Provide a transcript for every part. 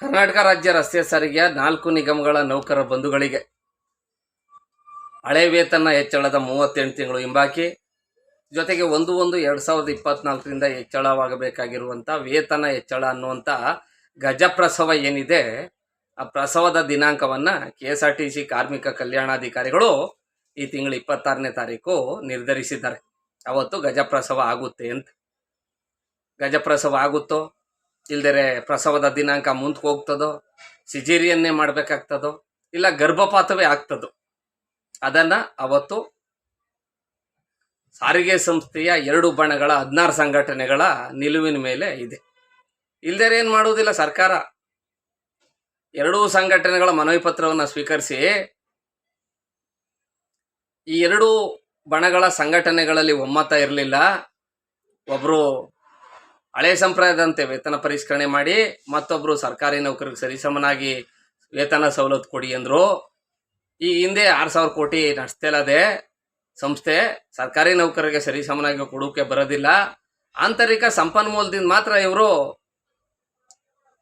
ಕರ್ನಾಟಕ ರಾಜ್ಯ ರಸ್ತೆ ಸಾರಿಗೆಯ ನಾಲ್ಕು ನಿಗಮಗಳ ನೌಕರ ಬಂಧುಗಳಿಗೆ ಹಳೆ ವೇತನ ಹೆಚ್ಚಳದ ಮೂವತ್ತೆಂಟು ತಿಂಗಳು ಹಿಂಬಾಕಿ. ಜೊತೆಗೆ ಒಂದು ಒಂದು ಎರಡು ಸಾವಿರದ ಇಪ್ಪತ್ನಾಲ್ಕರಿಂದ ಹೆಚ್ಚಳವಾಗಬೇಕಾಗಿರುವಂಥ ವೇತನ ಹೆಚ್ಚಳ ಅನ್ನುವಂಥ ಗಜಪ್ರಸವ ಏನಿದೆ, ಆ ಪ್ರಸವದ ದಿನಾಂಕವನ್ನು K S R T C ಕಾರ್ಮಿಕ ಕಲ್ಯಾಣಾಧಿಕಾರಿಗಳು ಈ ತಿಂಗಳು ಇಪ್ಪತ್ತಾರನೇ ತಾರೀಕು ನಿರ್ಧರಿಸಿದ್ದಾರೆ. ಅವತ್ತು ಗಜಪ್ರಸವ ಆಗುತ್ತೆ ಅಂತ. ಗಜಪ್ರಸವ ಆಗುತ್ತೋ? ಇಲ್ದರೆ ಪ್ರಸವದ ದಿನಾಂಕ ಮುಂದಕ್ಕೆ ಹೋಗ್ತದೋ, ಸಿಜೇರಿಯನ್ನೇ ಮಾಡಬೇಕಾಗ್ತದೋ, ಇಲ್ಲ ಗರ್ಭಪಾತವೇ ಆಗ್ತದೋ, ಅದನ್ನು ಅವತ್ತು ಸಾರಿಗೆ ಸಂಸ್ಥೆಯ ಎರಡು ಬಣಗಳ ಹದಿನಾರು ಸಂಘಟನೆಗಳ ನಿಲುವಿನ ಮೇಲೆ ಇದೆ. ಇಲ್ದರೆ ಏನು ಮಾಡುವುದಿಲ್ಲ ಸರ್ಕಾರ. ಎರಡೂ ಸಂಘಟನೆಗಳ ಮನವಿ ಪತ್ರವನ್ನು ಸ್ವೀಕರಿಸಿ ಈ ಎರಡೂ ಬಣಗಳ ಸಂಘಟನೆಗಳಲ್ಲಿ ಒಮ್ಮತ ಇರಲಿಲ್ಲ. ಒಬ್ಬರು ಹಳೆ ಸಂಪ್ರದಾಯದಂತೆ ವೇತನ ಪರಿಷ್ಕರಣೆ ಮಾಡಿ ಮತ್ತೊಬ್ಬರು ಸರ್ಕಾರಿ ನೌಕರಿಗೆ ಸರಿಸಮನಾಗಿ ವೇತನ ಸವಲತ್ತು ಕೊಡಿ ಅಂದರು. ಈ ಹಿಂದೆ ಆರು ಸಾವಿರ ಕೋಟಿ ನಡೆಸ್ತಿಲ್ಲದೆ ಸಂಸ್ಥೆ. ಸರ್ಕಾರಿ ನೌಕರರಿಗೆ ಸರಿಸಮನಾಗಿ ಕೊಡೋಕೆ ಬರೋದಿಲ್ಲ. ಆಂತರಿಕ ಸಂಪನ್ಮೂಲದಿಂದ ಮಾತ್ರ ಇವರು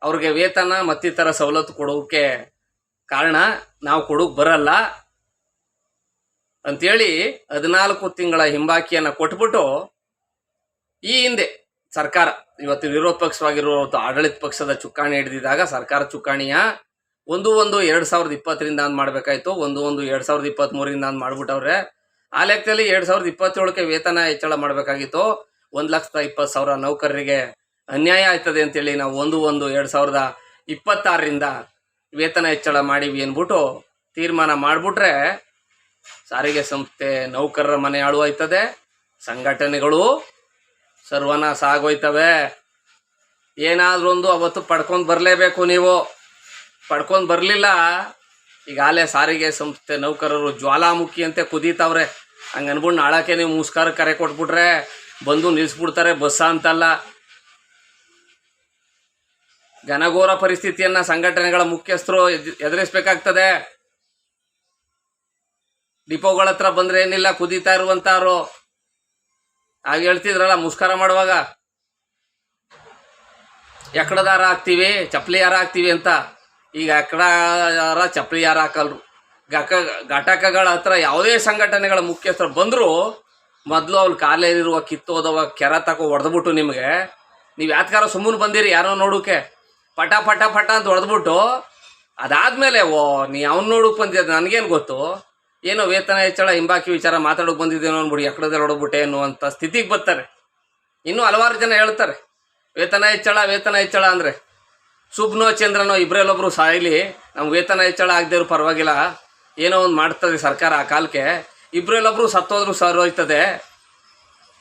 ಅವ್ರಿಗೆ ವೇತನ ಮತ್ತಿತರ ಸವಲತ್ತು ಕೊಡೋಕೆ ಕಾರಣ ನಾವು ಕೊಡೋಕೆ ಬರಲ್ಲ. ಅಂತೇಳಿ ಹದಿನಾಲ್ಕು ತಿಂಗಳ ಹಿಂಬಾಕಿಯನ್ನು ಕೊಟ್ಬಿಟ್ಟು ಈ ಹಿಂದೆ ಸರ್ಕಾರ ಇವತ್ತು ವಿರೋಧ ಪಕ್ಷವಾಗಿರುವಂಥ ಆಡಳಿತ ಪಕ್ಷದ ಚುಕ್ಕಾಣಿ ಹಿಡಿದಿದ್ದಾಗ ಸರ್ಕಾರ ಚುಕ್ಕಾಣಿಯ ಒಂದು ಒಂದು ಎರಡು ಸಾವಿರದ ಇಪ್ಪತ್ತರಿಂದ ಅಂದ್ ಮಾಡಬೇಕಾಯ್ತು, ಒಂದು ಒಂದು ಎರಡು ಸಾವಿರದ ಇಪ್ಪತ್ತ್ಮೂರಿಂದ ಅಂದ್ ಮಾಡ್ಬಿಟ್ಟವ್ರೆ. ಆ ಲೆಕ್ಕದಲ್ಲಿ ಎರಡು ಸಾವಿರದ ಇಪ್ಪತ್ತೇಳಕ್ಕೆ ವೇತನ ಹೆಚ್ಚಳ ಮಾಡಬೇಕಾಗಿತ್ತು. ಒಂದು ಲಕ್ಷದ ಇಪ್ಪತ್ತು ಸಾವಿರ ನೌಕರರಿಗೆ ಅನ್ಯಾಯ ಆಯ್ತದೆ ಅಂತೇಳಿ ನಾವು ಒಂದು ಒಂದು ಎರಡು ಸಾವಿರದ ಇಪ್ಪತ್ತಾರರಿಂದ ವೇತನ ಹೆಚ್ಚಳ ಮಾಡಿವಿ ಅಂದ್ಬಿಟ್ಟು ತೀರ್ಮಾನ ಮಾಡಿಬಿಟ್ರೆ ಸಾರಿಗೆ ಸಂಸ್ಥೆ ನೌಕರರ ಮನೆ ಆಯ್ತದೆ ಸಂಘಟನೆಗಳು ಸರ್ವನಾಶ ಆಗೋಯ್ತವೆ ಏನಾದ್ರೂ ಒಂದು ಅವತ್ತು ಪಡ್ಕೊಂಡು ಬರಲೇಬೇಕು ನೀವು. ಪಡ್ಕೊಂಡು ಬರಲಿಲ್ಲ, ಈಗಾಗಲೇ ಸಾರಿಗೆ ಸಂಸ್ಥೆ ನೌಕರರು ಜ್ವಾಲಾಮುಖಿ ಅಂತೆ ಕುದೀತಾವ್ರೆ. ಹಂಗೆ ಅನ್ಬಿಟ್ಟು ನಾಳಕ್ಕೆ ನೀವು ಮುಸ್ಕಾರ ಕರೆ ಕೊಟ್ಬಿಟ್ರೆ ಬಂದು ನಿಲ್ಲಿಸ್ಬಿಡ್ತಾರೆ ಬಸ್ಸ ಅಂತಲ್ಲ. ಘನಘೋರ ಪರಿಸ್ಥಿತಿಯನ್ನ ಸಂಘಟನೆಗಳ ಮುಖ್ಯಸ್ಥರು ಎದುರಿಸಬೇಕಾಗ್ತದೆ. ಡಿಪೋಗಳ ಹತ್ರ ಬಂದ್ರೆ ಏನಿಲ್ಲ, ಕುದೀತಾ ಇರುವಂತವ್ರು ಆಗ ಹೇಳ್ತಿದ್ರಲ್ಲ ಮುಸ್ಕಾರ ಮಾಡುವಾಗ? ಎಕ್ಕಡದಾರ ಹಾಕ್ತೀವಿ ಚಪ್ಪಲಿ ಯಾರ ಹಾಕ್ತೀವಿ ಅಂತ. ಈಗ ಎಕ್ಕಡ ಯಾರ ಚಪ್ಪಲಿ ಯಾರ ಹಾಕಲ್ರು? ಗಕ ಘಟಕಗಳ ಹತ್ರ ಯಾವುದೇ ಸಂಘಟನೆಗಳ ಮುಖ್ಯಸ್ಥರು ಬಂದರೂ ಮೊದಲು ಅವ್ರು ಕಾಲೇರಿರುವ, ಕಿತ್ತೋದವ, ಕೆರ ತಕೋ ಹೊಡೆದ್ಬಿಟ್ಟು ನಿಮಗೆ. ನೀವು ಯಾತ್ಕಾರ ಸುಮ್ಮನೆ ಬಂದಿರಿ ಯಾರೋ ನೋಡೋಕೆ. ಪಟ ಪಟ ಪಟ ಅಂತ ಹೊಡೆದ್ಬಿಟ್ಟು ಅದಾದ್ಮೇಲೆ ಓ, ನೀ ಅವ್ನು ನೋಡೋಕೆ ಬಂದಿದ್ದು ನನಗೇನು ಗೊತ್ತು? ಏನೋ ವೇತನ ಹೆಚ್ಚಳ, ಹಿಂಬಾಕಿ ವಿಚಾರ ಮಾತಾಡೋಕೆ ಬಂದಿದ್ದೇನೋ ಅನ್ಬಿಡಿ ಎಕ್ಕಡದಲ್ಲಿ ಹೊಡೋಗ್ಬಿಟ್ಟೆ ಅನ್ನುವಂಥ ಸ್ಥಿತಿಗೆ ಬರ್ತಾರೆ. ಇನ್ನೂ ಹಲವಾರು ಜನ ಹೇಳ್ತಾರೆ, ವೇತನ ಹೆಚ್ಚಳ ವೇತನ ಹೆಚ್ಚಳ ಅಂದರೆ, ಸುಬ್ನೋ, ಚಂದ್ರನೋ ಇಬ್ಬರಲ್ಲೊಬ್ರು ಸಾಯಲಿ ನಮ್ಮ ವೇತನ ಹೆಚ್ಚಳ ಆಗದೇವ್ರು ಪರವಾಗಿಲ್ಲ, ಏನೋ ಒಂದು ಮಾಡ್ತದೆ ಸರ್ಕಾರ ಆ ಕಾಲಕ್ಕೆ ಇಬ್ಬರಲ್ಲೊಬ್ರು ಸತ್ತೋದ್ರು ಸರ್ ಹೋಯ್ತದೆ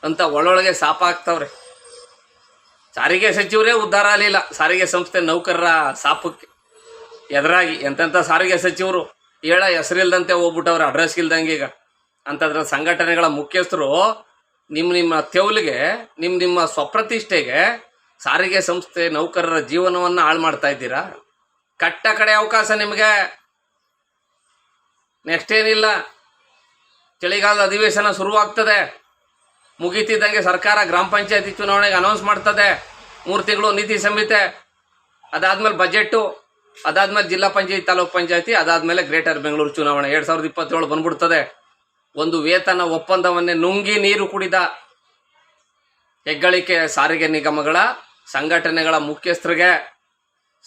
ಅಂತ ಒಳೊಳಗೆ ಸಾಪ ಆಗ್ತಾವ್ರೆ ಸಾರಿಗೆ ಸಚಿವರೇ ಉದ್ಧಾರ ಆಗಲಿಲ್ಲ, ಸಾರಿಗೆ ಸಂಸ್ಥೆ ನೌಕರರ ಸಾಪಕ್ಕೆ ಎದುರಾಗಿ ಎಂತೆಂಥ ಸಾರಿಗೆ ಸಚಿವರು. ಹೇಳ ಹೆಸರಿಲ್ದಂತೆ ಹೋಗ್ಬಿಟ್ಟವ್ರ ಅಡ್ರೆಸ್ ಇಲ್ದಂಗೆ ಈಗ. ಅಂತದ್ರ ಸಂಘಟನೆಗಳ ಮುಖ್ಯಸ್ಥರು ನಿಮ್ಮ ನಿಮ್ಮ ತೆವಲಿಗೆ ನಿಮ್ಮ ನಿಮ್ಮ ಸ್ವಪ್ರತಿಷ್ಠೆಗೆ ಸಾರಿಗೆ ಸಂಸ್ಥೆ ನೌಕರರ ಜೀವನವನ್ನು ಹಾಳು ಮಾಡ್ತಾ ಇದ್ದೀರಾ? ಕಟ್ಟ ಕಡೆ ಅವಕಾಶ ನಿಮಗೆ. ನೆಕ್ಸ್ಟ್ ಏನಿಲ್ಲ. ಚಳಿಗಾಲದ ಅಧಿವೇಶನ ಶುರುವಾಗ್ತದೆ. ಮುಗೀತಿದ್ದಂಗೆ ಸರ್ಕಾರ ಗ್ರಾಮ ಪಂಚಾಯತಿ ಚುನಾವಣೆಗೆ ಅನೌನ್ಸ್ ಮಾಡ್ತದೆ. ಮೂರು ತಿಂಗಳು ನೀತಿ ಸಂಹಿತೆ. ಅದಾದ್ಮೇಲೆ ಬಜೆಟ್ಟು ಅದಾದ್ಮೇಲೆ ಜಿಲ್ಲಾ ಪಂಚಾಯತಿ, ತಾಲೂಕು ಪಂಚಾಯತಿ, ಅದಾದ್ಮೇಲೆ ಗ್ರೇಟರ್ ಬೆಂಗಳೂರು ಚುನಾವಣೆ. ಎರಡು ಸಾವಿರದ ಇಪ್ಪತ್ತೇಳು ಬಂದ್ಬಿಡ್ತದೆ. ಒಂದು ವೇತನ ಒಪ್ಪಂದವನ್ನೇ ನುಂಗಿ ನೀರು ಕುಡಿದ ಹೆಗ್ಗಳಿಕೆ ಸಾರಿಗೆ ನಿಗಮಗಳ ಸಂಘಟನೆಗಳ ಮುಖ್ಯಸ್ಥರಿಗೆ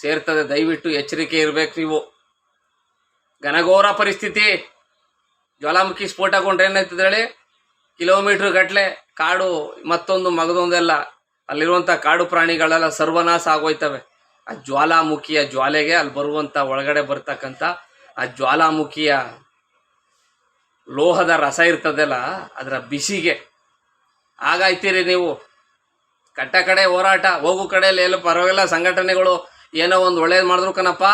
ಸೇರ್ತದೆ. ದಯವಿಟ್ಟು ಎಚ್ಚರಿಕೆ ಇರಬೇಕು ನೀವು. ಘನಘೋರ ಪರಿಸ್ಥಿತಿ. ಜ್ವಾಲಾಮುಖಿ ಸ್ಫೋಟಗೊಂಡ್ರೆ ಏನಾಯ್ತದೆ ಹೇಳಿ? ಕಿಲೋಮೀಟ್ರ್ ಗಟ್ಟಲೆ ಕಾಡು ಮತ್ತೊಂದು ಮಗದೊಂದೆಲ್ಲ. ಅಲ್ಲಿರುವಂಥ ಕಾಡು ಪ್ರಾಣಿಗಳೆಲ್ಲ ಸರ್ವನಾಶ ಆಗೋಯ್ತವೆ. ಆ ಜ್ವಾಲಾಮುಖಿಯ ಜ್ವಾಲೆಗೆ ಅಲ್ಲಿ ಬರುವಂಥ ಒಳಗಡೆ ಬರ್ತಕ್ಕಂಥ ಆ ಜ್ವಾಲಾಮುಖಿಯ ಲೋಹದ ರಸ ಇರ್ತದಲ್ಲ, ಅದರ ಬಿಸಿಗೆ. ಹಾಗಾಯ್ತೀರಿ ನೀವು. ಕಟ್ಟ ಕಡೆ ಹೋರಾಟ, ಹೋಗು ಕಡೆಯಲ್ಲಿ ಎಲ್ಲ ಪರವಾಗಿಲ್ಲ, ಸಂಘಟನೆಗಳು ಏನೋ ಒಂದು ಒಳ್ಳೇದು ಮಾಡಿದ್ರು ಕಣಪ್ಪ.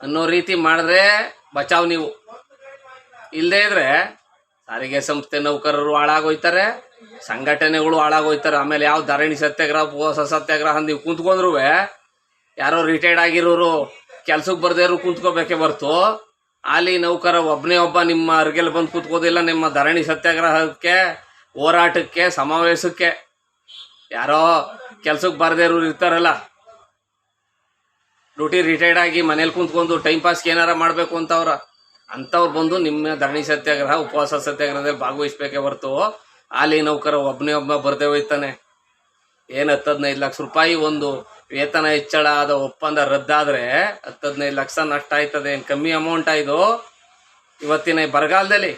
ಅನ್ನೋ ರೀತಿ ಮಾಡಿದ್ರೆ ಬಚಾವ್ ನೀವು. ಇಲ್ಲದೇ ಇದ್ರೆ ಸಾರಿಗೆ ಸಂಸ್ಥೆ ನೌಕರರು ಹಾಳಾಗೋಯ್ತಾರೆ. ಸಂಘಟನೆಗಳು ಹಾಳಾಗೋಯ್ತಾರೆ. ಆಮೇಲೆ ಯಾವ ಧರಣಿ ಸತ್ಯಾಗ್ರಹ ಉಪವಾಸ ಸತ್ಯಾಗ್ರಹ ನೀವು ಕುಂತ್ಕೊಂಡ್ರು ಯಾರೋ ರಿಟೈರ್ಡ್ ಆಗಿರೋರು ಕೆಲ್ಸಕ್ಕೆ ಬರ್ದೇರು ಕುಂತ್ಕೋಬೇಕೇ ಬರ್ತು ಅಲ್ಲಿ ನೌಕರ ಒಬ್ಬನೇ ಒಬ್ಬ ನಿಮ್ಮ ಅರ್ಗೆಲ್ ಬಂದು ಕುತ್ಕೋದಿಲ್ಲ, ನಿಮ್ಮ ಧರಣಿ ಸತ್ಯಾಗ್ರಹಕ್ಕೆ, ಹೋರಾಟಕ್ಕೆ, ಸಮಾವೇಶಕ್ಕೆ. ಯಾರೋ ಕೆಲ್ಸಕ್ಕೆ ಬರ್ದೇ ಇರೋರು ಇರ್ತಾರಲ್ಲ. ಡ್ಯೂಟಿ ರಿಟೈರ್ಡ್ ಆಗಿ ಮನೇಲಿ ಕುಂತ್ಕೊಂಡು ಟೈಮ್ ಪಾಸ್ಗೆ ಏನಾರ ಮಾಡಬೇಕು ಅಂತವ್ರ ಅಂಥವ್ರು ಬಂದು ನಿಮ್ಮ ಧರಣಿ ಸತ್ಯಾಗ್ರಹ, ಉಪವಾಸ ಸತ್ಯಾಗ್ರಹದಲ್ಲಿ ಭಾಗವಹಿಸ್ಬೇಕೇ ಹೊರತು. ಹಾಲಿ ನೌಕರ ಒಬ್ಬನೇ ಒಬ್ಬ ಬರ್ದೇ ಹೋಯ್ತಾನೆ. ಏನು ಹತ್ತು ಹದಿನೈದು ಲಕ್ಷ ರೂಪಾಯಿ ಒಂದು ವೇತನ ಹೆಚ್ಚಳ ಆದ ಒಪ್ಪಂದ ರದ್ದಾದರೆ ಹತ್ತು ಹದಿನೈದು ಲಕ್ಷ ನಷ್ಟ ಆಯ್ತದೆ. ಏನು ಕಮ್ಮಿ ಅಮೌಂಟ್ ಇದು? ಇವತ್ತಿನ ಬರಗಾಲದಲ್ಲಿ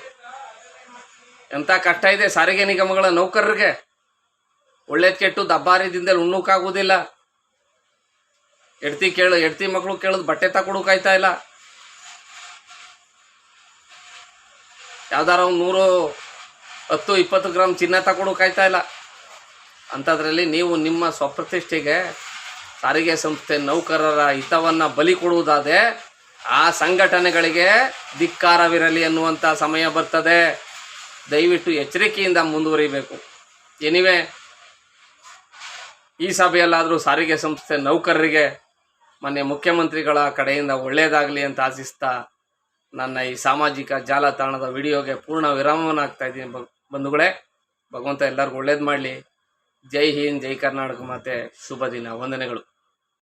ಎಂಥ ಕಷ್ಟ ಇದೆ ಸಾರಿಗೆ ನಿಗಮಗಳ ನೌಕರರಿಗೆ? ಒಳ್ಳೇದ್ ಕೆಟ್ಟು ದಬ್ಬಾರಿದಿಂದಲೇ ಉಣ್ಣಕ್ಕಾಗುವುದಿಲ್ಲ ಎಡ್ತಿ ಕೇಳು ಎಡ್ತಿ ಮಕ್ಕಳು ಕೇಳೋದು ಬಟ್ಟೆ ತಕೊಡೋಕಾಯ್ತಾ ಇಲ್ಲ. ಯಾವ್ದಾರ ಒಂದು ನೂರು ಹತ್ತು ಇಪ್ಪತ್ತು ಗ್ರಾಮ್ ಚಿನ್ನ ತಕೊಡೋಕಾಯ್ತಾ ಇಲ್ಲ. ಅಂಥದ್ರಲ್ಲಿ ನೀವು ನಿಮ್ಮ ಸ್ವಪ್ರತಿಷ್ಠೆಗೆ, ಸಾರಿಗೆ ಸಂಸ್ಥೆ ನೌಕರರ ಹಿತವನ್ನು ಬಲಿ ಕೊಡುವುದಾದರೆ, ಆ ಸಂಘಟನೆಗಳಿಗೆ ಧಿಕ್ಕಾರವಿರಲಿ ಅನ್ನುವಂಥ ಸಮಯ ಬರ್ತದೆ. ದಯವಿಟ್ಟು ಎಚ್ಚರಿಕೆಯಿಂದ ಮುಂದುವರಿಬೇಕು. ಎನಿವೆ, ಈ ಸಭೆಯಲ್ಲಾದರೂ ಸಾರಿಗೆ ಸಂಸ್ಥೆ ನೌಕರರಿಗೆ ಮೊನ್ನೆ ಮುಖ್ಯಮಂತ್ರಿಗಳ ಕಡೆಯಿಂದ ಒಳ್ಳೆಯದಾಗಲಿ ಅಂತ ಆಶಿಸ್ತಾ ನನ್ನ ಈ ಸಾಮಾಜಿಕ ಜಾಲತಾಣದ ವಿಡಿಯೋಗೆ ಪೂರ್ಣ ವಿರಾಮವನ್ನು ಆಗ್ತಾ ಇದ್ದೀನಿ. ಬಂಧುಗಳೇ ಭಗವಂತ ಎಲ್ಲರಿಗೂ ಒಳ್ಳೇದು ಮಾಡಲಿ. ಜೈ ಹಿಂದ್ ಜೈ ಕರ್ನಾಟಕ ಮಾತೆ ಶುಭ ದಿನ ವಂದನೆಗಳು.